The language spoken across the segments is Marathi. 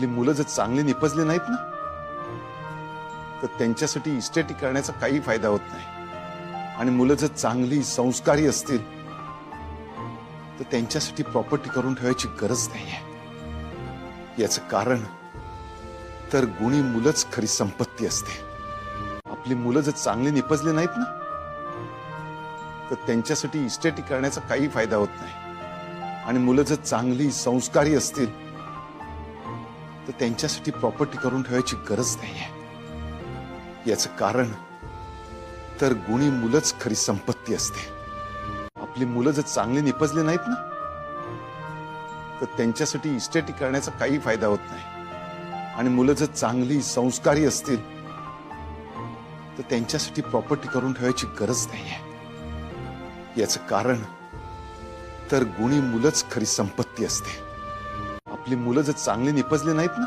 आपली मुलं जर चांगली निपजली नाहीत ना तर त्यांच्यासाठी इस्टेटी करण्याचा काही फायदा होत नाही. आणि मुलं जर चांगली संस्कारी असतील तर त्यांच्यासाठी प्रॉपर्टी करून ठेवायची गरज नाहीये. याचं कारण तर गुणी मुलंच खरी संपत्ती असते. आपली मुलं जर चांगली निपजली नाहीत ना तर त्यांच्यासाठी इस्टेटी करण्याचा काही फायदा होत नाही. आणि मुलं जर चांगली संस्कारी असतील तर त्यांच्यासाठी प्रॉपर्टी करून ठेवायची गरज नाहीये. याचं कारण तर गुणी मुलंच खरी संपत्ती असते. आपली मुलं जर चांगली निपजली नाहीत ना तर त्यांच्यासाठी इस्टेटी करण्याचा काही फायदा होत नाही. आणि मुलं जर चांगली संस्कारी असतील तर त्यांच्यासाठी प्रॉपर्टी करून ठेवायची गरज नाहीये. याचं कारण तर गुणी मुलंच खरी संपत्ती असते. आपली मुलं जर चांगली निपजली नाहीत ना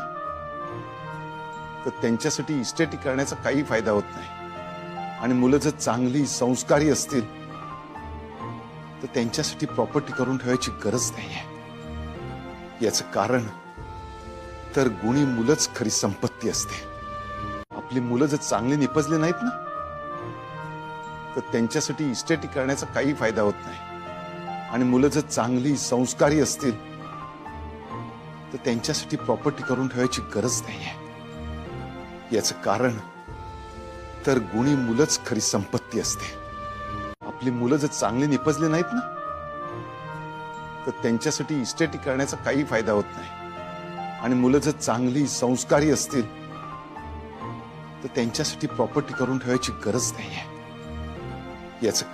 तर त्यांच्यासाठी इस्टेटी करण्याचा काही फायदा होत नाही. आणि मुलं जर चांगली संस्कारी असतील तर त्यांच्यासाठी प्रॉपर्टी करून ठेवायची गरज नाहीये. याचं कारण तर गुणी मुलंच खरी संपत्ती असते. आपली मुलं जर चांगली निपजली नाहीत ना तर त्यांच्यासाठी इस्टेटी करण्याचा काही फायदा होत नाही. आणि मुलं जर चांगली संस्कारी असतील तर त्यांच्यासाठी प्रॉपर्टी करून ठेवायची गरज नाहीये. याचं कारण तर गुणी मुलंच खरी संपत्ती असते. आपली मुलं जर चांगली निपजली नाहीत ना तर त्यांच्यासाठी इस्टेटी करण्याचा काही फायदा होत नाही. आणि मुलं जर चांगली संस्कारी असतील तर त्यांच्यासाठी प्रॉपर्टी करून ठेवायची गरज नाहीये. याचं